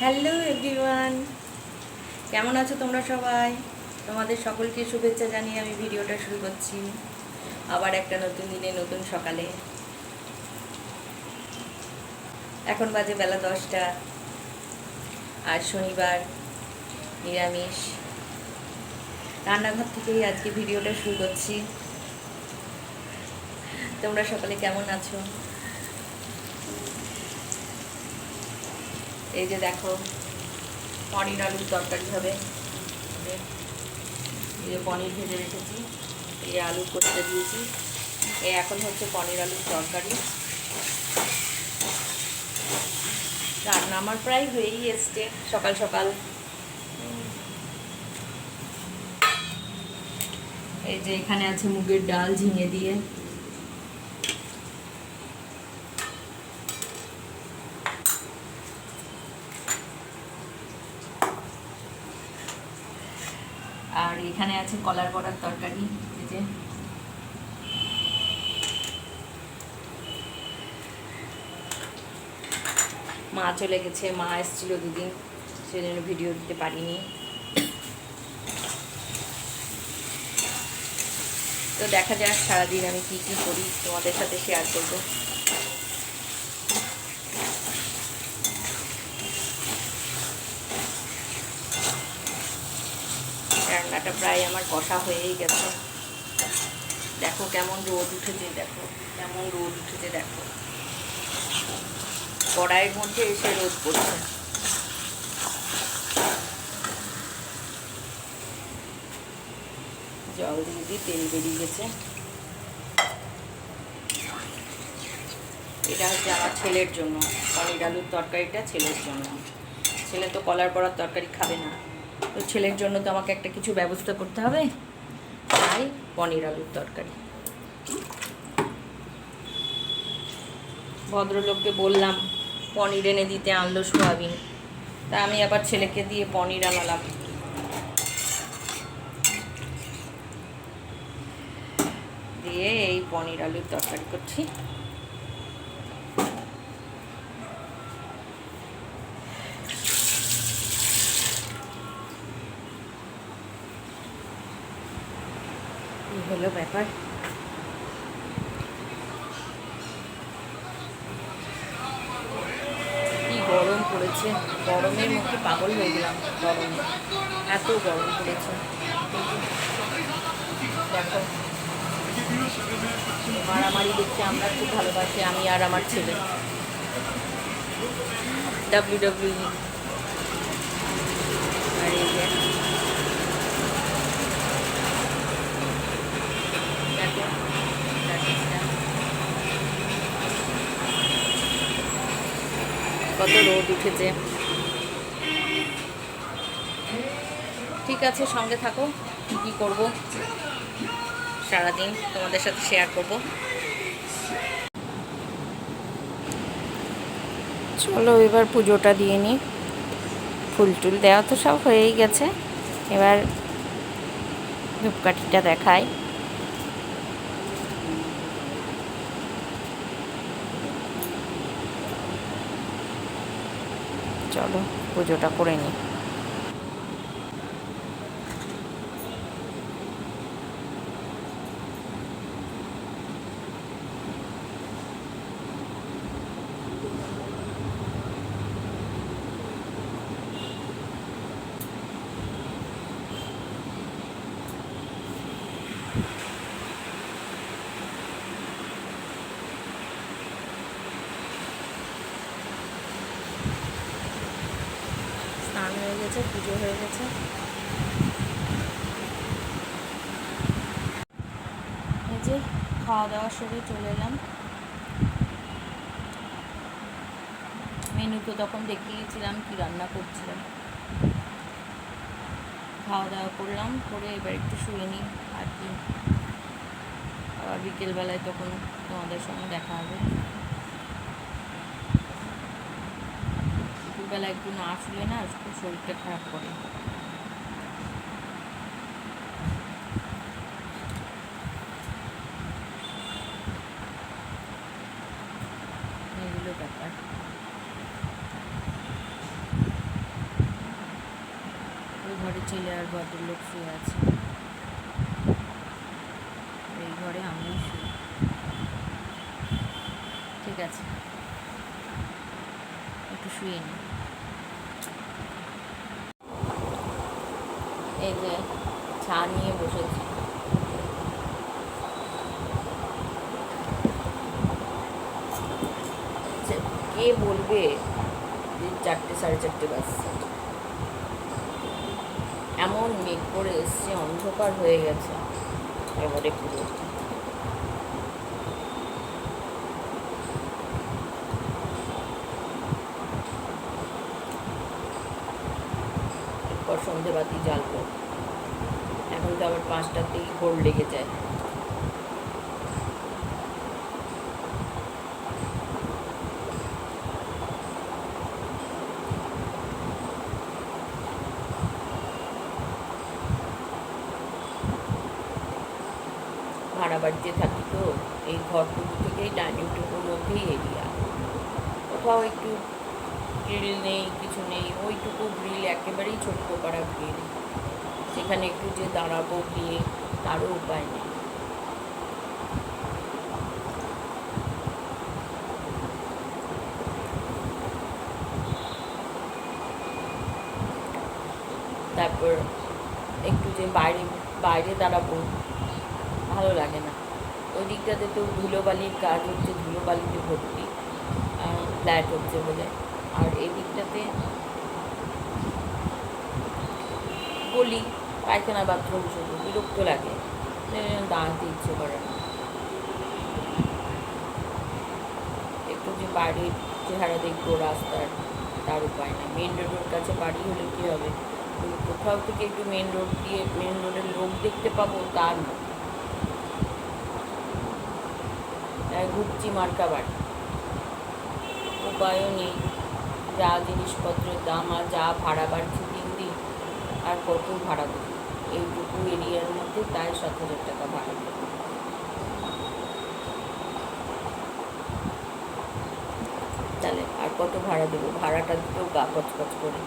Hello everyone. কেমন আছো তোমরা সবাই? তোমাদের সকলকে শুভেচ্ছা জানিয়ে আমি ভিডিওটা শুরু করছি। আবার একটা নতুন দিনে, নতুন সকালে। এখন বাজে বেলা দশটা। আর শনিবার, নিরামিষ। রান্নাঘর থেকেই আজকে ভিডিওটা শুরু করছি। তোমরা সকলে কেমন আছো? এই যে দেখো, পনির আলুর তরকারি হবে। এই যে পনির ভেজে রেখেছি, এই আলু করতে দিয়েছি। এই এখন হচ্ছে পনির আলুর তরকারি। রান্না আমার প্রায় হয়েই এসছে, সকাল সকাল। এই যে এখানে আছে মুগের ডাল ঝিঙে দিয়ে। আর এখানে আছে কলার বড়ার তরকারি যে। মা চলে গেছে, মা এসেছিল দুদিন, সেজন্য ভিডিও দিতে পারিনি। তো দেখা যাক সারাদিন আমি কি কি করি, তোমাদের সাথে শেয়ার করব। রান্নাটা প্রায় আমার কষা হয়েই গেছে। দেখো কেমন রোদ উঠেছে, দেখো, কেমন রোদ উঠেছে, দেখো। কড়াইয়ের মধ্যে এসে রোদ পড়ছে। জল দিয়ে দিই তেল বেরিয়ে গেছে। এটা হচ্ছে আমার ছেলের জন্য পনির আলুর তরকারিটা ছেলের জন্য। ছেলে তো কলার পড়ার তরকারি খাবে না। তো ছেলের জন্য তো আমাকে একটা কিছু ব্যবস্থা করতে হবে। তাই পনির আলুর তরকারি। ভদ্রলোককে বললাম, পনির এনে দিতে আনলো সোয়াবিন। তা আমি আবার ছেলেকে দিয়ে পনির আনালাম। দিয়ে এই পনির আলুর তরকারি করছি। হলো ব্যাপার। কি গরম পড়েছে। গরমের মুখে পাগল হয়ে গেলাম গরমে। এত গরম পড়েছে। দেখো। মারামারি দেখতে আমরা খুব ভালোবাসি, আমি আর আমার ছেলে। ডাব্লিউ ডাব্লিউ আর এই যে দেখো প্র্যাকটিসটা। কত রোদ উঠেছে। ঠিক আছে, সঙ্গে থাকো, কী করব। সারাদিন তোমাদের সাথে শেয়ার করব। চলো এবার পুজোটা দিয়ে নিই ফুল টুল দেওয়া তো সব হয়েই গেছে। এবার ধূপকাঠিটা দেখাই। চলো পুজোটা করে নিই স্নান হয়ে গেছে পুজো হয়ে গেছে। এই যে খাওয়া দাওয়া সেরে চলে এলাম। মেনু তো তখন দেখিয়েছিলাম কি রান্না করছিলাম। খাওয়া দাওয়া করলাম, করে এবার একটু শুয়ে নিই, আর কি। আবার বিকেলবেলায় তখন তোমাদের সঙ্গে দেখা হবে। দুপুরবেলা একটু না শুলে না খুব শরীরটা খারাপ করে। এগুলো ব্যাপার। ঘরে ছেলে আর ভদ্রলোক শুয়ে আছে। এই ঘরে আমিও শুই। ঠিক আছে। একটু শুয়ে নি। এই যে চা নিয়ে বসেছি। কে বলবে যে চারটে সাড়ে চারটে বাজছে? এমন মেঘ করে এসছে, অন্ধকার হয়ে গেছে। এবারে পুরো। সন্ধেবাতি জ্বালবো। আবার পাঁচটাতেই ভোর লেগে যায়। ভাড়া বাড়িতে থাকি তো, এই ঘরটুকু থেকেই ডাইনিং টুকুর মধ্যেই এরিয়া। কোথাও একটু গ্রিল নেই, কিছু নেই, ওইটুকু গ্রিল একেবারেই ছোট্ট করা গ্রিল। সেখানে একটু যে দাঁড়াবো গিয়ে তারও উপায় নেই। তারপর একটু যে বাইরে বাইরে দাঁড়াবো, ভালো লাগে না। ওই দিকটাতে তো ধুলোবালির কাজ হচ্ছে, ধুলোবালিতে ভর্তি ফ্ল্যাট হচ্ছে বলে। আর এই দিকটাতে গলি পায়খানা বাথরুম শুধু, বিরক্ত লাগে। দাঁড়াতে ইচ্ছে করে না। একটু যে বাড়ির চেহারা দেখব রাস্তার, তার উপায় নেই। মেন রোডের কাছে বাড়ি হলে কী হবে? কোথাও থেকে একটু মেন রোড দিয়ে মেন রোডের লোক দেখতে পাবো, তার না। তাই ঘুরছি মার্কা বাড়ি। উপায়ও নেই। যা জিনিসপত্রের দাম আর যা ভাড়া বাড়ছে দিন দিন, আর কত ভাড়া দেবো? এইটুকু এরিয়ার মধ্যে তাই সাত হাজার টাকা ভাড়া। তাহলে আর কত ভাড়া দেবো? ভাড়াটা দিতেও গা কচকচ করে।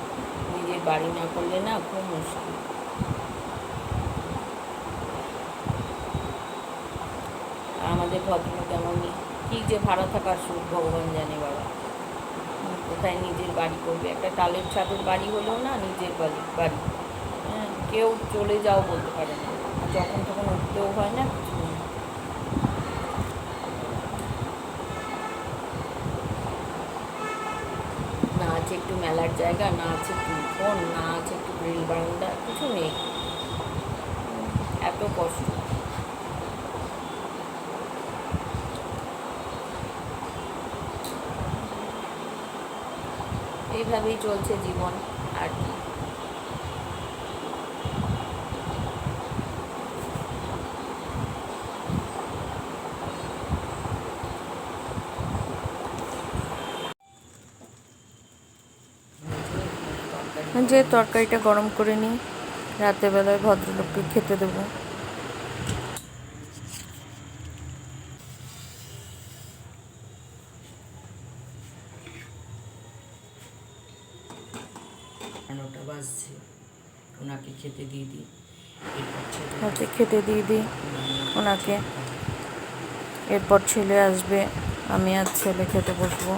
নিজের বাড়ি না করলে না খুব মুশকিল। আমাদের ভদ্রলোক এমনই কী যে ভাড়া থাকার সুখ, ভগবান জানে বাবা। কোথায় নিজের বাড়ি করবে? একটা টালের ছাদের বাড়ি হলেও না নিজের বাড়ি বাড়ি। কেউ চলে যাও বলতে পারে না। যখন তখন উঠতেও হয় না, কিছু না আছে একটু মেলার জায়গা, না আছে একটু ফোন, না আছে একটু গ্রিল বারান্দা, কিছু নেই। এত কষ্ট। এইভাবেই চলছে জীবন আর কি যে তরকারিটা গরম করে নিই রাতেরবেলায় ভদ্রলোককে খেতে দেবো। নটা বাজছে ওনাকে খেতে দিয়ে দিই। খেতে দিয়ে দিই ওনাকে। এরপর ছেলে আসবে আমি আর ছেলে খেতে বসবো।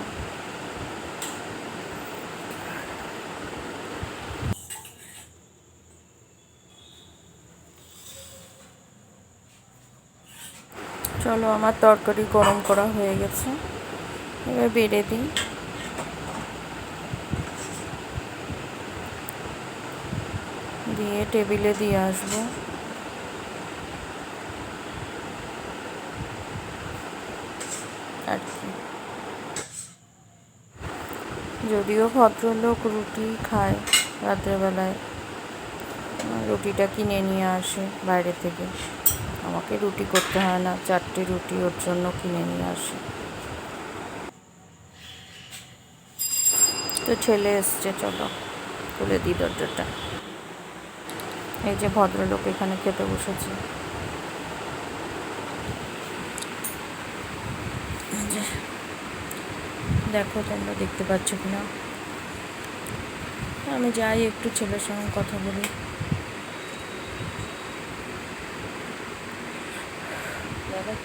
চলো, আমার তরকারি গরম করা হয়ে গেছে। এবার বেড়ে দিই। দিয়ে টেবিলে দিয়ে আসব। যদিও ভদ্রলোক রুটি খায় রাত্রেবেলায়, রুটিটা কিনে নিয়ে আসে বাইরে থেকে। আমাকে রুটি করতে হয় না, চারটে রুটি ওর জন্য কিনে নিয়ে আসে। তো ছেলে এসছে, চলো। খুলে দিই দরজাটা। এই যে ভদ্রলোক এখানে খেতে বসেছে। দেখো তোমরা দেখতে পাচ্ছ কিনা? আমি যাই, একটু ছেলের সঙ্গে কথা বলি।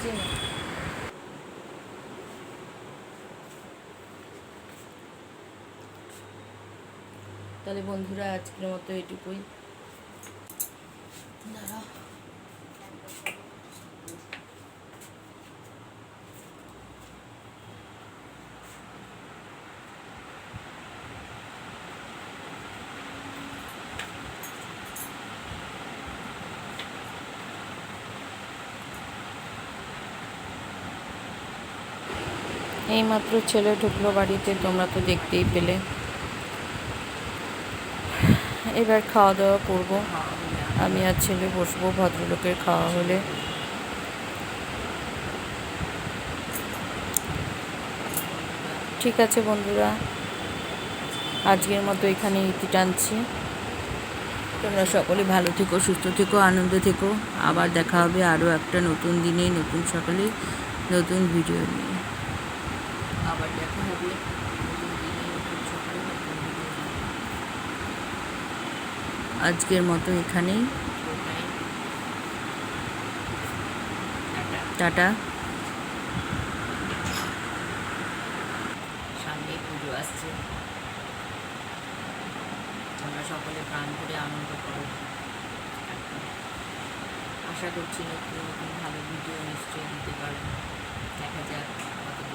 আসছে তাহলে বন্ধুরা আজকের মতো এটুকুই। দাঁড়াও। এইমাত্র ছেলে ঢুকলো বাড়িতে, তোমরা তো দেখতেই পেলে। এবার খাওয়া দাওয়া করব। আমি আর ছেলে বসবো ভদ্রলোকের খাওয়া হলে। ঠিক আছে বন্ধুরা, আজকের মতো এখানে ইতি টানছি। তোমরা সকলে ভালো থেকো, সুস্থ থেকো, আনন্দ থেকো। আবার দেখা হবে আরও একটা নতুন দিনে, নতুন সকালে, নতুন ভিডিও নিয়ে। আবার দেখা হবে। আজকের মতো এখানেই। টাটা। সামনে পুজো আসছে। তোমরা সকলে প্রাণ করে আনন্দ করো। আশা করছি নতুন নতুন ভালো ভিডিও নিশ্চয়ই দিতে পারব। দেখা যাক।